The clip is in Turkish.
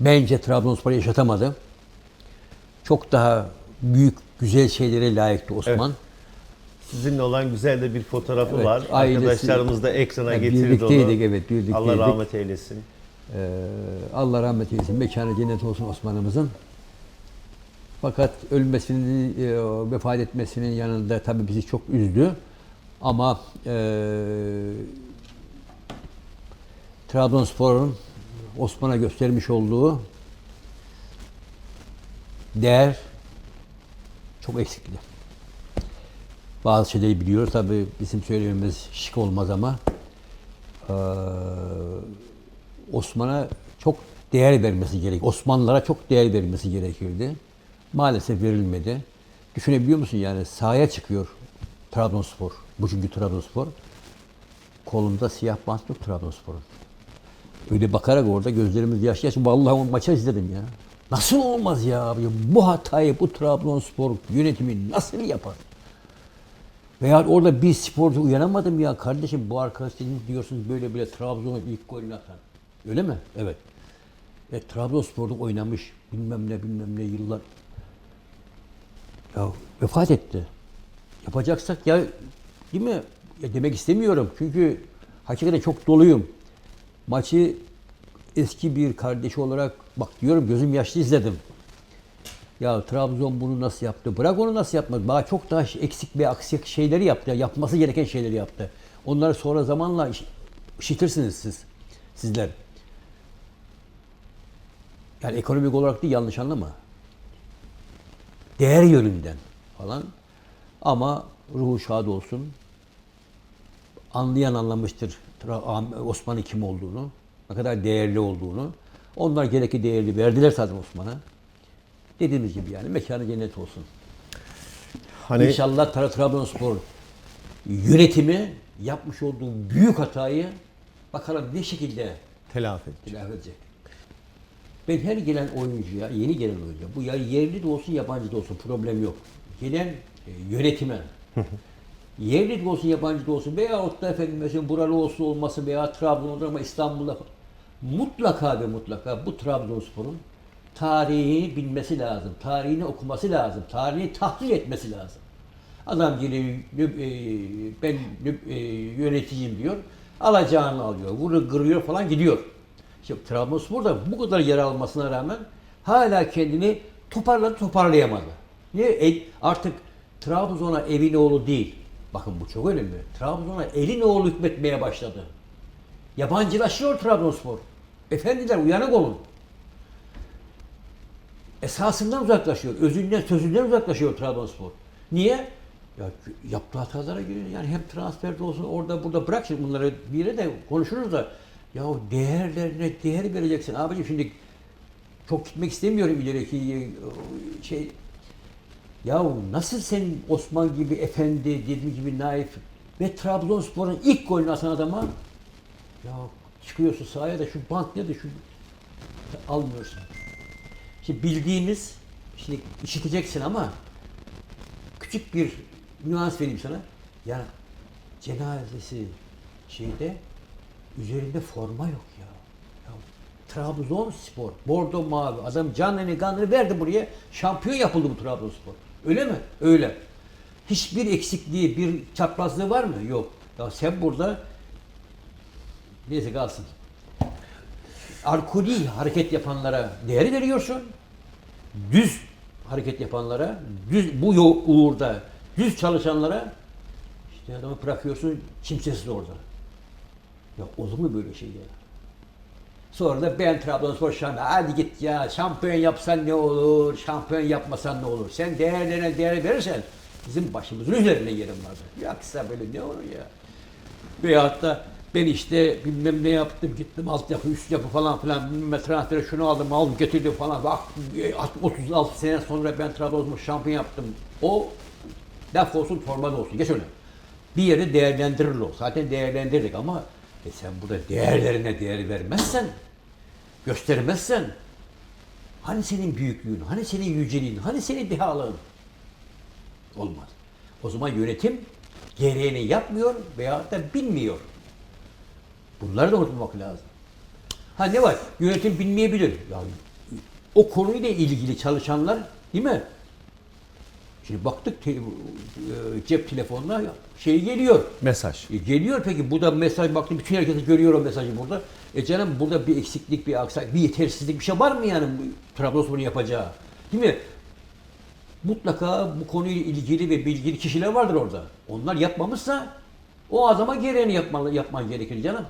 bence Trabzonspor yaşatamadı. Çok daha büyük, güzel şeylere layıktı Osman. Sizinle olan güzel de bir fotoğrafı Evet, var. ailesi- Arkadaşlarımız da ekrana Yani getirdi onu. evet, birlikteydik. Allah rahmet eylesin. Ee, Allah rahmet eylesin. Mekanı cennet olsun Osman'ımızın. Fakat ölmesinin, e, vefat etmesinin yanında tabii bizi çok üzdü. Ama e, Trabzonspor'un Osman'a göstermiş olduğu değer çok eksikti. Bazı şeyleri biliyoruz. Tabii bizim söylememiz şık olmaz ama e, Osman'a çok değer vermesi gerek. Osmanlılara çok değer vermesi gerekirdi. Maalesef verilmedi. Düşünebiliyor musun yani sahaya çıkıyor Trabzonspor. Bugünkü Trabzonspor. Kolunda siyah bant yok Trabzonspor'un. Öyle bakarak orada gözlerimiz yaş yaş. Vallahi o maçı izledim ya. Nasıl olmaz ya abi? Bu hatayı bu Trabzonspor yönetimi nasıl yapar? Veya orada bir sporcu uyanamadım ya kardeşim bu arkadaş dediniz diyorsunuz böyle böyle Trabzon'un ilk golünü atan. Öyle mi? Evet. E, Trabzonspor'da oynamış bilmem ne bilmem ne yıllar. Ya vefat etti. Yapacaksak ya değil mi? Ya demek istemiyorum çünkü hakikaten çok doluyum. Maçı eski bir kardeşi olarak bak diyorum gözüm yaşlı izledim. Ya Trabzon bunu nasıl yaptı? Bırak onu nasıl yapmadı. Daha çok daha eksik ve aksik şeyleri yaptı. Yapması gereken şeyleri yaptı. Onları sonra zamanla iş- işitirsiniz siz. Sizler. Yani ekonomik olarak değil yanlış anlama. Değer yönünden falan. Ama ruhu şad olsun. Anlayan anlamıştır Osman'ın kim olduğunu. Ne kadar değerli olduğunu. Onlar gerekli değerli verdiler zaten Osman'a. Dediğimiz gibi yani mekanı cennet olsun. Hani İnşallah Tra- Trabzonspor yönetimi yapmış olduğu büyük hatayı bakalım ne şekilde telafi et. telafi edecek. Ben her gelen oyuncuya, yeni gelen oyuncuya, bu ya yerli de olsun yabancı da olsun problem yok. Gelen e, yönetime, yerli de olsun yabancı da olsun veya da efendim mesela buralı olsun olmasın veya Trabzon'da ama İstanbul'da mutlaka ve mutlaka bu Trabzonspor'un tarihini bilmesi lazım. Tarihini okuması lazım. Tarihini tahlil etmesi lazım. Adam geliyor e, ben e, yöneticiyim diyor. Alacağını alıyor. Vurur kırıyor falan gidiyor. İşte Trabzonspor da bu kadar yer almasına rağmen hala kendini toparladı toparlayamadı. Niye? E, artık Trabzon'a evin oğlu değil. Bakın bu çok önemli. Trabzon'a elin oğlu hükmetmeye başladı. Yabancılaşıyor Trabzonspor. Efendiler uyanık olun. Esasından uzaklaşıyor. Özünden, sözünden uzaklaşıyor Trabzonspor. Niye? Ya yaptığı hatalara göre yani hem transferde olsun orada burada bırak şimdi bunları bir de konuşuruz da ya değerlerine değer vereceksin. Abicim şimdi çok gitmek istemiyorum ileriki e, şey ya nasıl sen Osman gibi efendi dediğim gibi naif ve Trabzonspor'un ilk golünü atan adama ya çıkıyorsun sahaya da şu bant ne de şu almıyorsun. Şimdi bildiğimiz, şimdi işiteceksin ama küçük bir nüans vereyim sana. Yani cenazesi şeyde üzerinde forma yok ya. ya Trabzonspor, bordo mavi. Adam canını kanını verdi buraya. Şampiyon yapıldı bu Trabzonspor. Öyle mi? Öyle. Hiçbir eksikliği, bir çaprazlığı var mı? Yok. Ya sen burada neyse kalsın alkoli hareket yapanlara değer veriyorsun. Düz hareket yapanlara, düz bu uğurda düz çalışanlara işte adamı bırakıyorsun kimsesiz orada. Ya olur mu böyle şey ya? Sonra da ben Trabzonspor şampiyon. Hadi git ya şampiyon yapsan ne olur, şampiyon yapmasan ne olur? Sen değerlerine değer verirsen bizim başımızın üzerine yerin vardır. Yoksa böyle ne olur ya? Veyahut da ben işte bilmem ne yaptım gittim altyapı üst yapı falan filan bilmem ne transferi şunu aldım aldım getirdim falan bak e, 36 sene sonra ben Trabzonspor şampiyon yaptım. O laf olsun da olsun geç öyle. Bir yere değerlendirilir o. Zaten değerlendirdik ama e sen burada değerlerine değer vermezsen göstermezsen hani senin büyüklüğün, hani senin yüceliğin, hani senin dehalığın olmaz. O zaman yönetim gereğini yapmıyor veya da bilmiyor. Bunları da unutmamak lazım. Ha ne var? Yönetim bilmeyebilir. Ya, o konuyla ilgili çalışanlar değil mi? Şimdi baktık te- e, cep telefonuna şey geliyor. Mesaj. E, geliyor peki burada mesaj baktım bütün herkes görüyor o mesajı burada. E canım burada bir eksiklik, bir aksak, bir yetersizlik bir şey var mı yani bu Trabzonspor'un yapacağı? Değil mi? Mutlaka bu konuyla ilgili ve bilgili kişiler vardır orada. Onlar yapmamışsa o adama gereğini yapmalı, yapman gerekir canım.